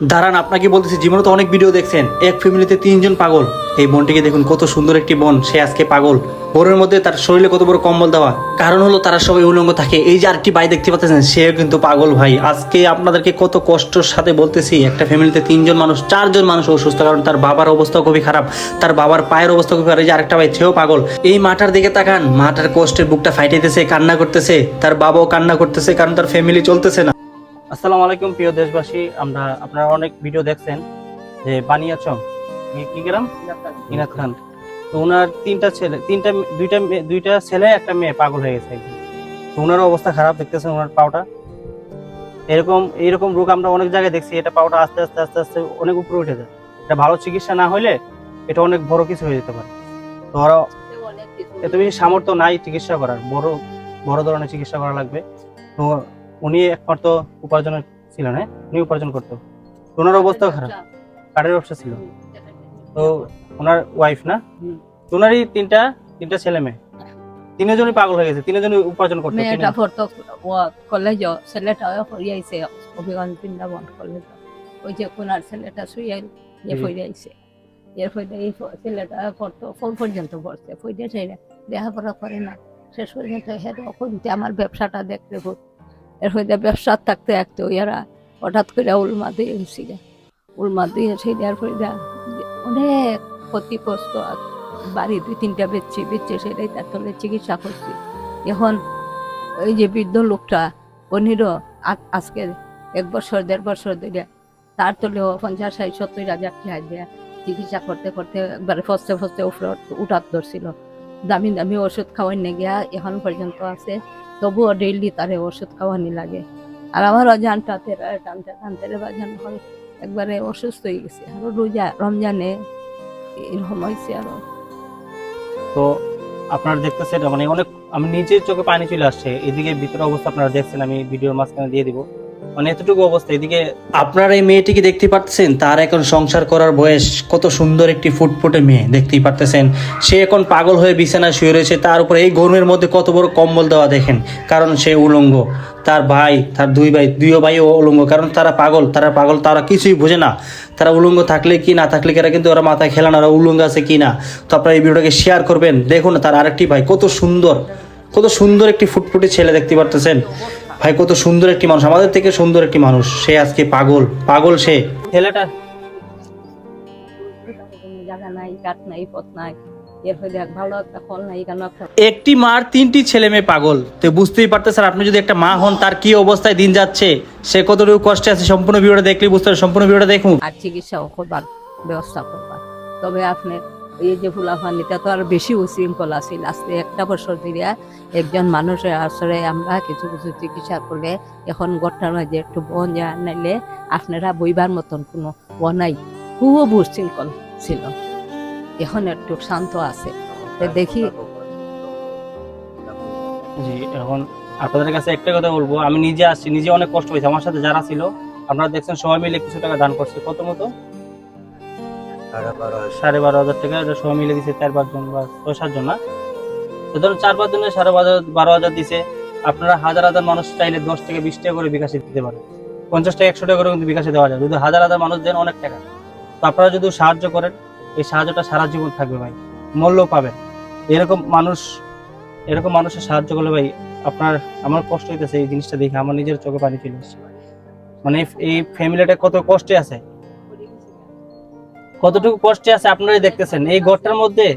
দাঁড়ান, আপনাকে বলতেছি, জীবনে তো অনেক ভিডিও দেখছেন। এক ফ্যামিলিতে তিনজন পাগল। এই বোনটিকে দেখুন, কত সুন্দর একটি বোন, সে আজকে পাগল। বোনের মধ্যে তার শরীরে কত বড় কম্বল দেওয়া। কারণ হলো, তারা সবাই উলঙ্গ থাকে। এই যে আরেকটি ভাই দেখতে পাচ্ছেন, সেও কিন্তু পাগল ভাই। আজকে আপনাদেরকে কত কষ্টর সাথে বলতেছি, একটা ফ্যামিলিতে তিনজন মানুষ, চারজন মানুষ অসুস্থ, কারণ তার বাবার অবস্থা খুবই খারাপ। তার বাবার পায়ের অবস্থা খুবই খারাপ। এই যে আরেকটা ভাই, সেও পাগল। এই মাটার দিকে তাকান মাটার কষ্টের বুকটা ফাইটাইতেছে, কান্না করতেছে। তার বাবাও কান্না করতেছে, কারণ তার ফ্যামিলি চলতেছে না। আসসালামু আলাইকুম, প্রিয় দেশবাসী। আমরা আপনারা অনেক ভিডিও দেখছেন যে বানিয়াচং কি- গ্রাম? ইনাত খান। তো ওনার তিনটা ছেলে, তিনটা দুইটা দুইটা ছেলে, একটা মেয়ে পাগল হয়ে গেছে তো ওনারও অবস্থা খারাপ, দেখতেছেন ওনার পাওটা। এরকম এইরকম রোগ আমরা অনেক জায়গায় দেখছি, এটা পাওটা আস্তে আস্তে আস্তে আস্তে অনেক উপরে উঠে যায়। এটা ভালো চিকিৎসা না হলে এটা অনেক বড় কিছু হয়ে যেতে পারে। তো এত বেশি সামর্থ্য নাই চিকিৎসা করার, বড় বড় ধরনের চিকিৎসা করা লাগবে। তো উনি একমাত্র উপার্জনের ছিলেন হ্যাঁ উনি উপার্জন করতো। ওনার অবস্থাও খারাপ। কাঠের ব্যবসা ছিল। তো ওনার ওয়াইফ না? ওনারই তিনটা তিনটা ছেলে মেয়ে। তিনজনই পাগল হয়ে গেছে তিনজনই উপার্জন করতো মেয়েটা। পড়তো কলেজ ছেলেটা অভিগঞ্জ বৃন্দাবন কলেজ ওই যে কোনার ছেলেটা শুয়ে ইয়ে জি। পড়িয়াইছে। এর ফলে এই ছেলেটা পড়তো ফোর পর্যন্ত পড়ছে। পড়ে ছেড়ে লেখাপড়া করে না। শেষ পর্যন্ত হেড করতে আমার ব্যবসাটা দেখতে খুব এর ফলে ব্যবসা থাকতে থাকতে এরা হঠাৎ করে উলমা দিয়ে গেছি গে। উলমা দিয়ে ছেড়ে আর ফলে অনেক ক্ষতি কষ্ট আর বাড়ি দুই তিনটা বেচছি, বেচছে সেটাই তার তলে চিকিৎসা করছি। এখন ওই যে বৃদ্ধ লোকটা উনিরও আ- আজকে এক বছর, দেড় বছর ধরে তার তলেও পঞ্চাশ, ষাট, সত্তর হাজার টাকা দিয়ে চিকিৎসা করতে করতে একবারে ফসতে ফসতে উপরে উঠাত ধরছিল। দামি দামি ওষুধ খাওয়ানি গিয়া এখন পর্যন্ত আছে। তবুও ডেইলি তারে ওষুধ খাওয়ানি লাগে। আর আমার অজানটাতে টানতে টানতে বাজান হয়, একবারে অসুস্থ হয়ে গেছে। আরও রোজা রমজানে এরকম হয়েছে আরও। তো আপনারা দেখতেছেন মানে অনেক, আমি নিজের চোখে পানি চলে আসছে। এদিকে ভিতরে অবস্থা আপনারা দেখছেন, আমি ভিডিওর মাঝখানে দিয়ে দিব। মানে এতটুকু অবস্থা, এদিকে আপনারা এই মেয়েটিকে দেখতে পাচ্ছেন তার এখন সংসার করার বয়স কত সুন্দর একটি ফুটফুটে মেয়ে, দেখতেই পারতেছেন। সে এখন পাগল হয়ে বিছানায় শুয়ে রয়েছে, তার উপরে এই গরমের মধ্যে কত বড় কম্বল দেওয়া দেখেন, কারণ সে উলঙ্গ। তার ভাই, তার দুই ভাই দুইও ভাই উলঙ্গ কারণ তারা পাগল তারা পাগল, তারা কিছুই বোঝে না। তারা উলঙ্গ থাকলে কি না থাকলে এরা কিন্তু ওরা মাথায় খেলা না, ওরা উলঙ্গ আছে কি না? তো আপনারা এই ভিডিওটাকে শেয়ার করবেন। দেখুন তার আরেকটি ভাই, কত সুন্দর কত সুন্দর একটি ফুটফুটে ছেলে দেখতে পারতেছেন। ভাই, কত সুন্দর একটি মানুষ, আমাদের থেকে সুন্দর একটি মানুষ। সে আজকে পাগল পাগল সে। ছেলেটা একটি মার তিনটি ছেলে মেয়ে পাগল। তো বুঝতেই পারতেছেন, আপনি যদি একটা মা হন, তার কি অবস্থায় দিন যাচ্ছে? সে কতটুকু কষ্টে আছে সম্পূর্ণ ভিডিওটা দেখলে বুঝতে পারবেন সম্পূর্ণ ভিডিওটা দেখুন। আর চিকিৎসা করবার ব্যবস্থা করবার। তবে আপনি এই যে ফুলাফানিটা তো আর বেশি উশৃঙ্খল আছিল আজকে একটা বছর ধরে একজন মানুষের আসলে আমরা কিছু কিছু চিকিৎসা করলে এখন গোটার মাঝে একটু বন যায় নাইলে আপনারা বইবার মতন কোনো বনাই খুব উশৃঙ্খল ছিল। এখন একটু শান্ত আছে। দেখি জি এখন আপনাদের কাছে একটা কথা বলব আমি নিজে আসছি নিজে অনেক কষ্ট হয়েছে আমার সাথে যারা ছিল আপনারা দেখছেন সবাই মিলে কিছু টাকা দান করছে। কত মতো? সাড়ে বারো হাজার। টাকা এটা সবাই মিলে দিছে চার পাঁচজন বা ছয় সাতজন না? তো ধরুন চার পাঁচজনের সাড়ে বারো বারো হাজার দিছে আপনারা হাজার হাজার মানুষ চাইলে দশ থেকে বিশ টাকা করে বিকাশে দিতে পারে পঞ্চাশ টাকা একশো টাকা করে কিন্তু বিকাশে দেওয়া যায় যদি হাজার হাজার মানুষ দেন অনেক টাকা। তো আপনারা যদি সাহায্য করেন এই সাহায্যটা সারা জীবন থাকবে ভাই মূল্য পাবেন। এরকম মানুষ এরকম মানুষের সাহায্য করলে ভাই আপনার, আমার কষ্ট হইতেছে এই জিনিসটা দেখে, আমার নিজের চোখে পানি চলে আসছে। মানে এই ফ্যামিলিটা কত কষ্টে আছে? কতটুকু কষ্টে আছে আপনারাই দেখতেছেন? এই ঘরটার মধ্যে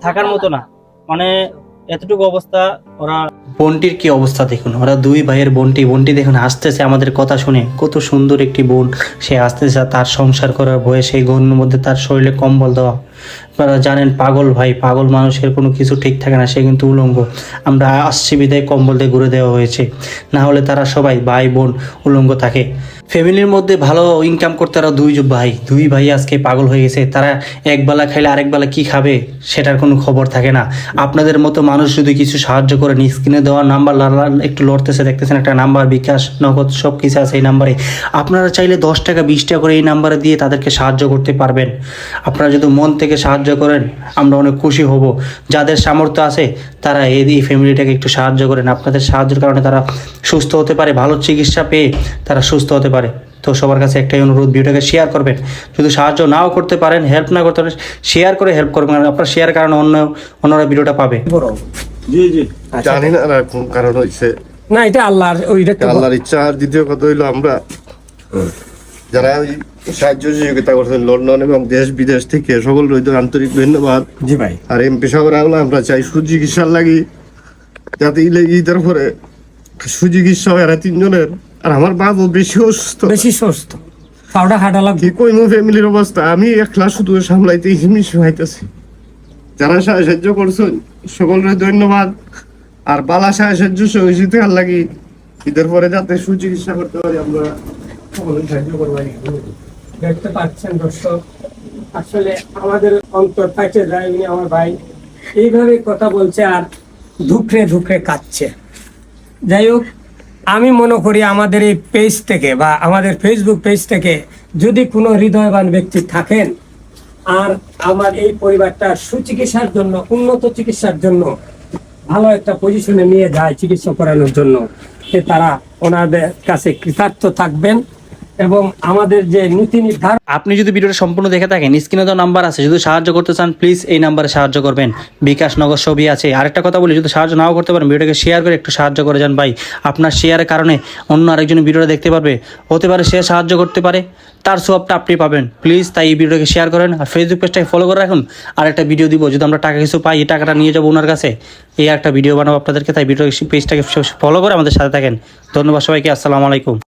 থাকার মতো না। মানে এতটুকু অবস্থা, ওরা বোনটির কি অবস্থা দেখুন? ওরা দুই ভাইয়ের বোনটি বোনটি দেখুন আসতেছে আমাদের কথা শুনে। কত সুন্দর একটি বোন। সে আসতেছে তার সংসার করার বয়স এই গরমের মধ্যে তার শরীরে কম্বল দেওয়া। আপনারা জানেন, পাগল ভাই, পাগল মানুষের কোনো কিছু ঠিক থাকে না, সে কিন্তু উলঙ্গ। আমরা আসছি বিদায়, কম্বল দিয়ে ঘুরে দেওয়া হয়েছে। না হলে তারা সবাই ভাই বোন উলঙ্গ থাকে। ফ্যামিলির মধ্যে ভালো ইনকাম করতে তারা দুই ভাই দুই ভাই আজকে পাগল হয়ে গেছে, তারা এক বেলা খাইলে আরেক বেলা কি খাবে সেটার কোনো খবর থাকে না। আপনাদের মতো মানুষ যদি কিছু সাহায্য করেন স্ক্রিনে দেওয়া নাম্বার, লাল একটু লড়তেছে, দেখতেছেন একটা নাম্বার, বিকাশ, নগদ সব কিছু আছে এই নাম্বারে। আপনারা চাইলে দশ টাকা, বিশ টাকা করে এই নাম্বারে দিয়ে তাদেরকে সাহায্য করতে পারবেন। আপনারা যদি মন থেকে সাহায্য করেন, আমরা অনেক খুশি হব। যাদের সামর্থ্য আছে, তারা এই ফ্যামিলিটাকে একটু সাহায্য করেন। আপনাদের সাহায্যের কারণে তারা সুস্থ হতে পারে, ভালো চিকিৎসা পেয়ে তারা সুস্থ হতে পারে। তো সবার কাছে একটাই অনুরোধ ভিডিওটাকে শেয়ার করবেন। যদি সাহায্য নাও করতে পারেন হেল্প না করতে পারেন শেয়ার করে হেল্প করবেন আপনার শেয়ার কারণে অন্য অন্যরা ভিডিওটা পাবে। জি জি। জানি না কোন কারণ হয়েছে না এটা আল্লাহর ওইটা আল্লাহর ইচ্ছা আর দ্বিতীয় কথা হইল আমরা। যারা ওই সাহায্য সহযোগিতা করছেন লন্ডন এবং দেশ বিদেশ থেকে সকল রইত আন্তরিক ধন্যবাদ। জি ভাই। আর এমপি সাগর আমলা আমরা চাই সুচিকিৎসার লাগি। যাতে ইলে ঈদের পরে সুচিকিৎসা হয় এরা তিনজনের। আর আমার বাবু বেশি অসুস্থ। বেশি সুস্থ। পাউডার হাঁটা লাগবে। কি কইমু ফ্যামিলির অবস্থা? আমি একলা শুধু সামলাইতে হিমিশি হইতেছি। যারা সাহায্য করছেন সকলের ধন্যবাদ। আর বালা সাহায্য সহযোগিতা আর লাগি ঈদের পরে যাতে সুচিকিৎসা করতে পারি আমরা সকলে সাহায্য করব। দেখতে পাচ্ছেন দর্শক আসলে আমাদের অন্তর পাইছে যায়নি আমার ভাই। এইভাবে কথা বলছে আর ধুকরে ধুকরে কাচ্ছে যাই হোক আমি মনে করি আমাদের এই পেজ থেকে বা আমাদের ফেসবুক পেজ থেকে যদি কোনো হৃদয়বান ব্যক্তি থাকেন, আর আমার এই পরিবারটা সুচিকিৎসার জন্য, উন্নত চিকিৎসার জন্য ভালো একটা পজিশনে নিয়ে যায় চিকিৎসা করানোর জন্য তারা ওনাদের কাছে কৃতার্থ থাকবেন। এবং আমাদের যে নীতি নির্ধারণ আপনি যদি ভিডিওটা সম্পূর্ণ দেখে থাকেন, স্ক্রিনে তো নাম্বার আছে। যদি সাহায্য করতে চান প্লিজ এই নাম্বারে সাহায্য করবেন। বিকাশ নগর ছবি আছে। আরেকটা কথা বলি, যদি সাহায্য নাও করতে পারেন, ভিডিওটাকে শেয়ার করে একটু সাহায্য করে যান ভাই। আপনার শেয়ারের কারণে অন্য আরেকজন ভিডিওটা দেখতে পারবে। হতে পারে সে সাহায্য করতে পারে, তার সবটা আপনি পাবেন। প্লিজ তাই এই ভিডিওটাকে শেয়ার করেন। আর ফেসবুক পেজটাকে ফলো করে রাখুন। আর একটা ভিডিও দিব, যদি আমরা টাকা কিছু পাই, এই টাকাটা নিয়ে যাব ওনার কাছে। এই একটা ভিডিও বানাবো আপনাদেরকে, তাই ভিডিও পেজটাকে ফলো করে আমাদের সাথে থাকেন। ধন্যবাদ সবাইকে, আসসালামু আলাইকুম।